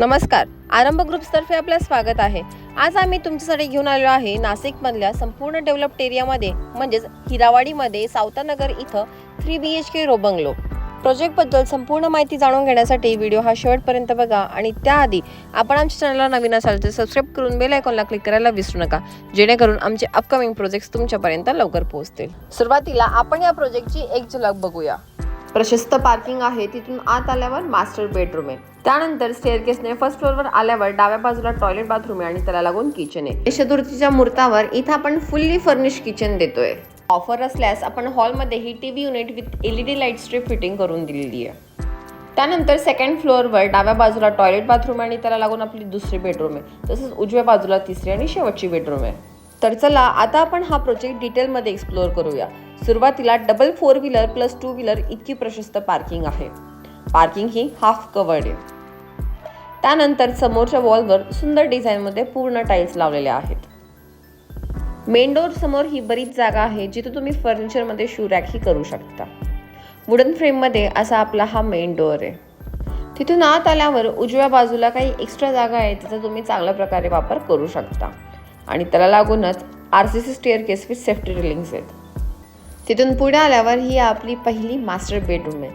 नमस्कार. आरंभ ग्रुप्सतर्फे आपलं स्वागत आहे. आज आम्ही तुमच्यासाठी घेऊन आलो आहे नाशिकमधल्या संपूर्ण डेव्हलप्ड एरियामध्ये म्हणजेच हिरावाडीमध्ये सावतानगर इथं थ्री बी एच के रोबंगलो. प्रोजेक्टबद्दल संपूर्ण माहिती जाणून घेण्यासाठी व्हिडिओ हा शेवटपर्यंत बघा आणि त्याआधी आपण आमच्या चॅनलला नवीन असाल तर सबस्क्राईब करून बेल आयकॉनला क्लिक करायला विसरू नका जेणेकरून आमचे अपकमिंग प्रोजेक्ट्स तुमच्यापर्यंत लवकर पोहोचतील. सुरुवातीला आपण या प्रोजेक्टची एक झलक बघूया. प्रशस्त पार्किंग आहे तिथून आत आल्यावर मास्टर बेडरूम आहे. त्यानंतर स्टेअरकेसने फर्स्ट फ्लोअरवर आल्यावर डाव्या बाजूला टॉयलेट बाथरूम आहे आणि त्याला लागून किचन आहे. गणेश चतुर्थीच्या मुहूर्तावर इथं आपण फुल्ली फर्निश किचन देतोय. ऑफर असल्यास आपण हॉलमध्ये ही T V unit with LED light strip fitting करून दिलेली आहे. त्यानंतर सेकंड फ्लोअरवर डाव्या बाजूला टॉयलेट बाथरूम आणि त्याला लागून आपली दुसरी बेडरूम आहे. तसंच उजव्या बाजूला तिसरी आणि शेवटची बेडरूम आहे. तर चला आता आपण हा प्रोजेक्ट डिटेलमध्ये एक्सप्लोअर करूया. सुरुवातीला double four wheeler plus two wheeler इतकी प्रशस्त पार्किंग आहे. पार्किंग ही हाफ कवर्ड आहे. त्यानंतर समोरच्या वॉलवर सुंदर डिझाईनमध्ये पूर्ण टाईल्स लावलेल्या आहेत. मेन डोर समोर ही बरीच जागा आहे जिथे तुम्ही फर्निचरमध्ये शू रॅकही करू शकता. वुडन फ्रेममध्ये असा आपला हा मेन डोअर आहे. तिथून आत आल्यावर उजव्या बाजूला काही एक्स्ट्रा जागा आहे तिचा तुम्ही चांगल्या प्रकारे वापर करू शकता. आणि त्याला लागूनच R C C staircase with safety railings आहेत. तिथून पुढे आल्यावर ही आपली पहिली मास्टर बेडरूम आहे.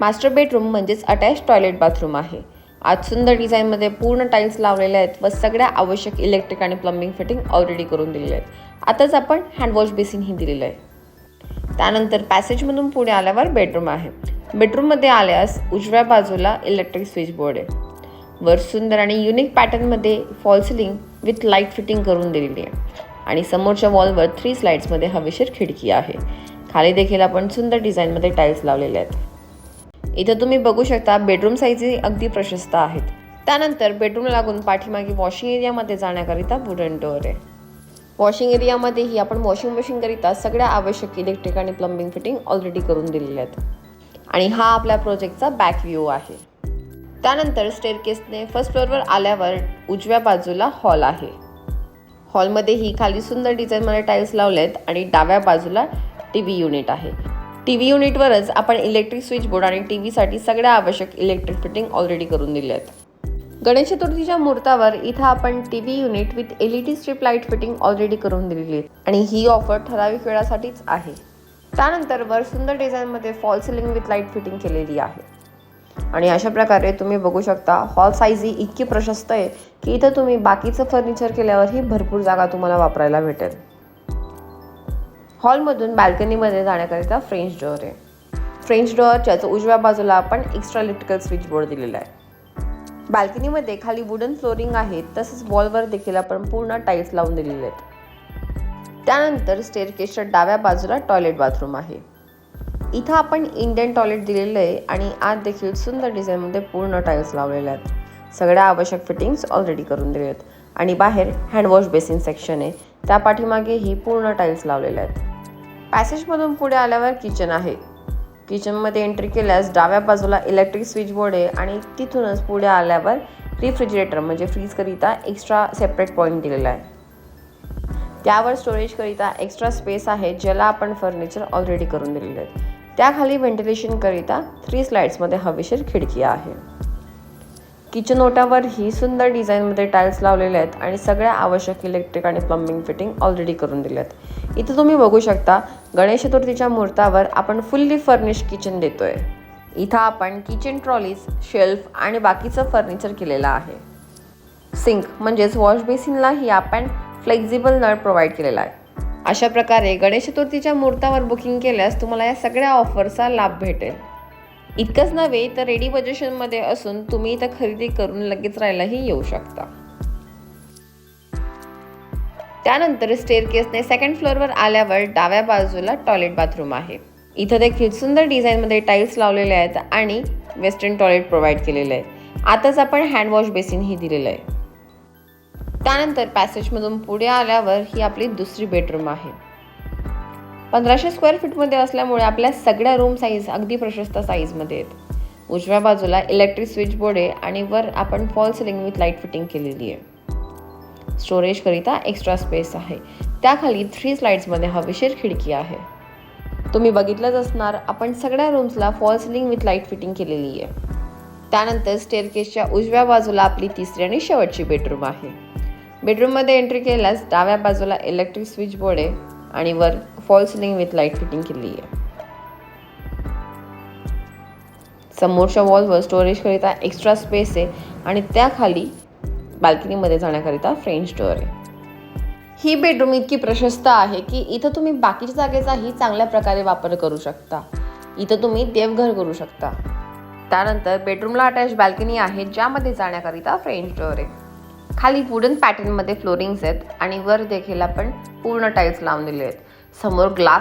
मास्टर बेडरूम म्हणजेच अटॅच टॉयलेट बाथरूम आहे. आज सुंदर डिझाईनमध्ये पूर्ण टाईल्स लावलेल्या आहेत व सगळ्या आवश्यक इलेक्ट्रिक आणि प्लंबिंग फिटिंग ऑलरेडी करून दिलेल्या आहेत. आताच आपण हँडवॉश बेसिनही दिलेलं आहे. त्यानंतर पॅसेजमधून पुढे आल्यावर बेडरूम आहे. बेडरूममध्ये आल्यास उजव्या बाजूला इलेक्ट्रिक स्विच बोर्ड आहे. वर सुंदर आणि युनिक पॅटर्नमध्ये fall ceiling with light fitting करून दिलेली आहे. आणि समोरच्या वॉलवर थ्री स्लाइड्समध्ये हवेशीर खिडकी आहे. खाली देखील आपण सुंदर डिझाईनमध्ये टाईल्स लावलेले आहेत. इथं तुम्ही बघू शकता बेडरूम साईजही अगदी प्रशस्त आहेत. त्यानंतर बेडरूम लागून पाठीमागे वॉशिंग एरियामध्ये जाण्याकरिता वुडन डोअर आहे. वॉशिंग एरियामध्येही आपण वॉशिंग मशीनकरिता सगळ्या आवश्यक इलेक्ट्रिक आणि प्लंबिंग फिटिंग ऑलरेडी करून दिलेल्या आहेत. आणि हा आपल्या प्रोजेक्टचा बॅक व्ह्यू आहे. त्यानंतर स्टेअरकेसने फर्स्ट फ्लोअरवर आल्यावर उजव्या बाजूला हॉल आहे. हॉलमध्येही खाली सुंदर डिझाईनमध्ये टाईल्स लावले आहेत आणि डाव्या बाजूला टी व्ही युनिट आहे. टी व्ही युनिटवरच आपण इलेक्ट्रिक स्विच बोर्ड आणि टी व्हीसाठी सगळ्या आवश्यक इलेक्ट्रिक फिटिंग ऑलरेडी करून दिले आहेत गणेश चतुर्थीच्या मुहूर्तावर इथं आपण T V unit with L E D strip light fitting already करून दिलेली आहे. आणि ही ऑफर ठराविक वेळासाठीच आहे. त्यानंतर वर सुंदर डिझाईनमध्ये fall ceiling with light fitting केलेली आहे. आणि अशा प्रकारे तुम्ही बघू शकता हॉल साईज ही इतकी प्रशस्त आहे की इथं तुम्ही बाकीचं फर्निचर केल्यावरही भरपूर जागा तुम्हाला वापरायला भेटेल. हॉलमधून बाल्कनीमध्ये जाण्याकरिता फ्रेंच डोअर आहे. फ्रेंच डोअरच्याच उजव्या बाजूला आपण एक्स्ट्रा इलेक्ट्रिकल स्विच बोर्ड दिलेला आहे. बाल्कनीमध्ये खाली वुडन फ्लोरिंग आहे तसंच वॉलवर देखील आपण पूर्ण टाईल्स लावून दिलेले आहेत. त्यानंतर स्टेअरकेसच्या डाव्या बाजूला टॉयलेट बाथरूम आहे. इथं आपण इंडियन टॉयलेट दिलेलं आहे आणि आत देखील सुंदर डिझाईनमध्ये पूर्ण टाईल्स लावलेल्या आहेत. सगळ्या आवश्यक फिटिंग्स ऑलरेडी करून दिले आहेत. आणि बाहेर हँडवॉश बेसिन सेक्शन आहे. त्या पाठीमागेही पूर्ण टाईल्स लावलेल्या आहेत. पॅसेजमधून पुढे आल्यावर किचन आहे. किचनमध्ये एंट्री केल्यास डाव्या बाजूला इलेक्ट्रिक स्विच बोर्ड आहे आणि तिथूनच पुढे आल्यावर रिफ्रिजरेटर म्हणजे फ्रीजकरिता एक्स्ट्रा सेपरेट पॉईंट दिलेला आहे. त्यावर स्टोरेजकरिता एक्स्ट्रा स्पेस आहे ज्याला आपण फर्निचर ऑलरेडी करून दिलेलं आहे. त्याखाली व्हेंटिलेशनकरिता थ्री स्लाइड्समध्ये हवेशीर खिडकी आहे. किचन ओटावर ही सुंदर डिझाईनमध्ये टाईल्स लावलेले आहेत आणि सगळ्या आवश्यक इलेक्ट्रिक आणि प्लंबिंग फिटिंग ऑलरेडी करून दिले आहेत. इथं तुम्ही बघू शकता गणेश चतुर्थीच्या मुहूर्तावर आपण फुल्ली फर्निश किचन देतोय. इथं आपण किचन ट्रॉलीज शेल्फ आणि बाकीचं फर्निचर केलेलं आहे. सिंक म्हणजेच वॉश बेसिनलाही आपण फ्लेक्झिबल नळ प्रोव्हाइड केलेला आहे. अशा प्रकारे गणेश चतुर्थीच्या मुहूर्तावर बुकिंग केल्यास तुम्हाला या सगळ्या ऑफरचा लाभ भेटेल. इतकंच नव्हे तर रेडी बजेशनमध्ये असून तुम्ही इथं खरेदी करून लगेच राहायलाही येऊ शकता. त्यानंतर स्टेअरकेसने सेकंड फ्लोअरवर आल्यावर डाव्या बाजूला टॉयलेट बाथरूम आहे. इथं देखील सुंदर डिझाईनमध्ये टाईल्स लावलेले आहेत आणि वेस्टर्न टॉयलेट प्रोव्हाइड केलेलं आहे. आताच आपण हँडवॉश बेसिनही दिलेलं आहे. त्यानंतर पॅसेजमधून पुढे आल्यावर ही आपली दुसरी बेडरूम आहे. पंधराशे स्क्वेअर फीटमध्ये असल्यामुळे आपल्या सगळ्या रूम साईज अगदी प्रशस्त साईजमध्ये आहेत. उजव्या बाजूला इलेक्ट्रिक स्विच बोर्ड आहे आणि वर आपण fall ceiling with light fitting केलेली आहे. स्टोरेजकरिता एक्स्ट्रा स्पेस आहे. त्याखाली थ्री स्लाइड्समध्ये हवेशीर खिडकी आहे. तुम्ही बघितलंच असणार आपण सगळ्या रूम्सला fall ceiling with light fitting केलेली आहे. त्यानंतर स्टेअरकेसच्या उजव्या बाजूला आपली तिसरी आणि शेवटची बेडरूम आहे. बेडरूममध्ये एंट्री केल्यास डाव्या बाजूला इलेक्ट्रिक स्विच बोर्ड आहे आणि वर fall ceiling with light fitting केली आहे. समोरच्या वॉलवर स्टोरेजकरिता एक्स्ट्रा स्पेस आहे आणि त्याखाली बाल्कनीमध्ये जाण्याकरिता फ्रेंच डोअर आहे. ही बेडरूम इतकी प्रशस्त आहे की इथं तुम्ही बाकीच्या जागेचाही चांगल्या प्रकारे वापर करू शकता. इथं तुम्ही देवघर करू शकता. त्यानंतर बेडरूमला अटॅच बाल्कनी आहे ज्यामध्ये जाण्याकरिता फ्रेंच डोअर आहे. खाली वुडन पॅटर्नमध्ये फ्लोरिंग्स आहेत आणि वर देखील आपण पूर्ण टाईल्स लावून दिले आहेत. समोर ग्लास